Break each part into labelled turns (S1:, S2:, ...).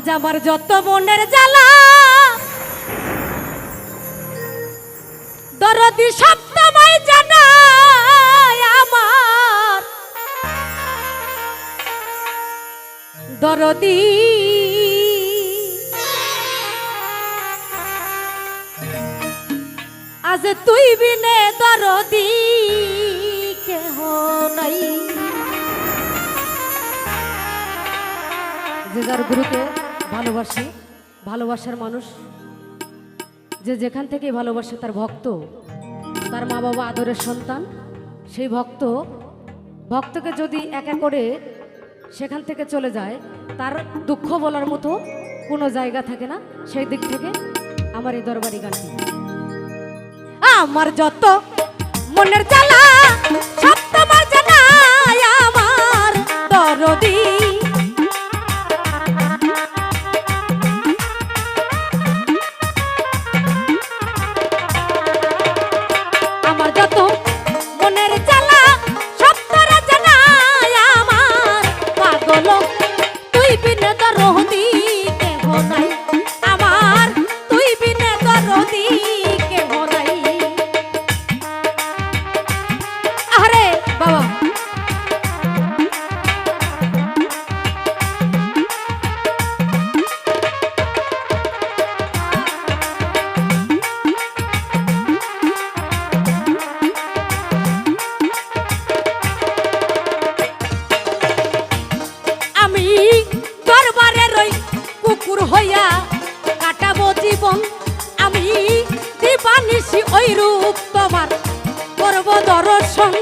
S1: আজ আমার যত মনের জ্বালা। দরদি সপ্তময় জানায় আমার। দরদি। আজ তুই বিনে দরদি কেহ নাই। যে যার গুরুকে ভালোবাসে, ভালোবাসার মানুষ। যে যেখান থেকে ভালোবাসে তার ভক্ত, তার মা বাবা আদরের সন্তান, সেই ভক্ত, ভক্তকে যদি একা করে সেখান থেকে চলে যায়, তার দুঃখ বলার মতো কোনো জায়গা থাকে না, সেই দিক থেকে আমার এই দরবারি গানটি। আমার যত মনের জ্বালা, সব তোমার হইয়া কাটাবো জীবন। আমি দিবানিসি ওই রূপ তোমার করব দর্শন।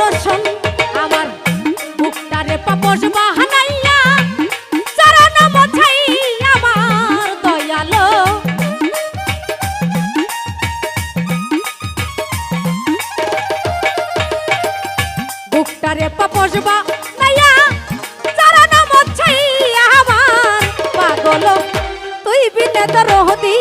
S1: দর্শন। আমার বুকটারে পাপস বাহানাইয়া চরণ মছাই আমার দয়ালো। বুকটারে পাপস বাহানাইয়া চরণ মছাই আমার পাগল। তুই বিনে দরদি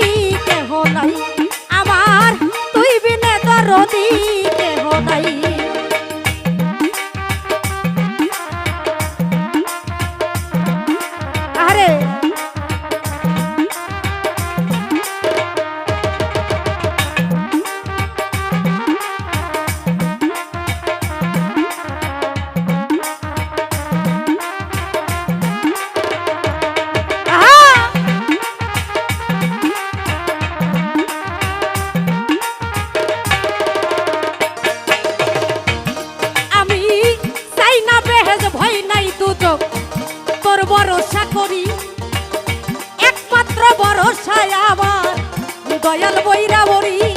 S1: দয়াল বৈরা বরি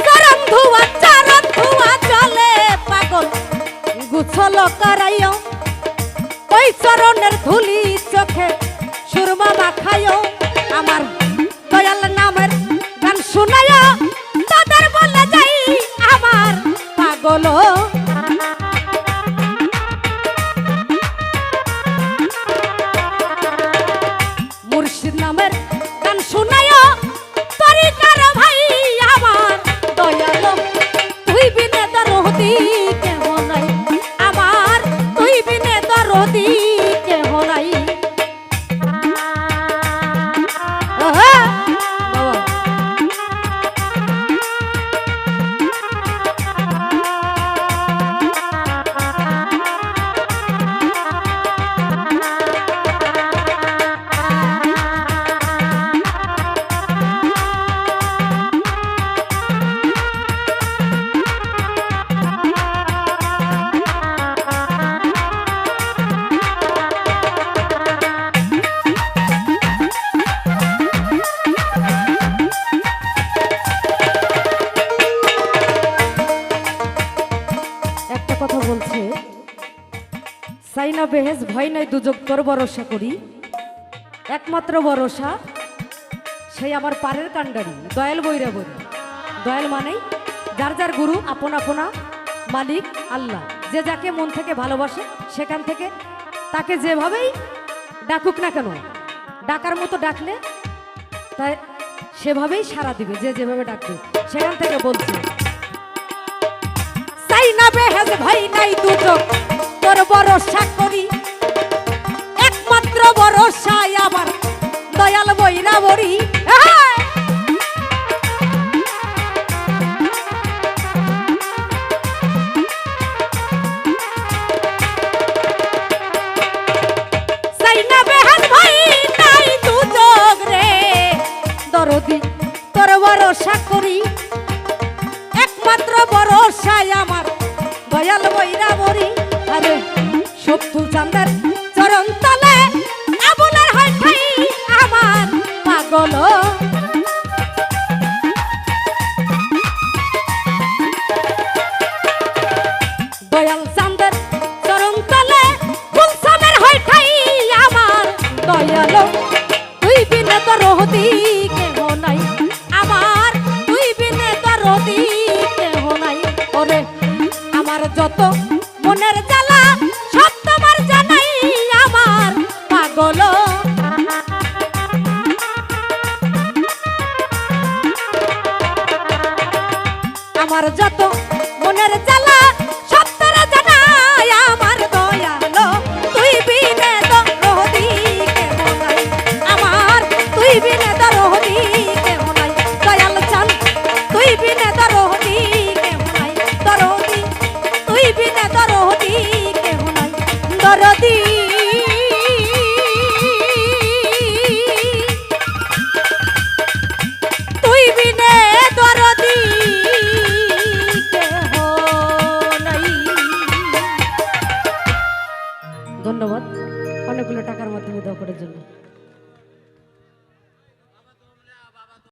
S1: চরণ ধুয়া চলে গুছল ওই চরণের ধুলি চোখে সুরমা মাখাইও আমার পাগল সাইনা বেহেজ ভয় নাই দুযোগ তোর ভরসা করি। একমাত্র ভরসা, সেই আমার পারের কাণ্ডারি, দয়াল বৈরা বলি দয়াল মানেই যার যার গুরু, আপন আপনা, মালিক, আল্লাহ। যে যাকে মন থেকে ভালোবাসে, সেখান থেকে তাকে যেভাবেই ডাকুক না কেন, ডাকার মতো ডাকলে তাই সেভাবেই সাড়া দিবে, যে যেভাবে ডাকবে, সেখান থেকে বলছে। না ভাই নাই দুচোখ তোর ভরসা করি। একমাত্র ভরসায় আমার দয়াল বইরা বড়ি রে। দরদি, তোর ভরসা করি। একমাত্র ভরসায় আমার দয়াল বৈরা বরি আরে সত্যু চান্দার চরণ তলে আবুলের হয় আমার পাগল। আমার যত মনের জ্বালা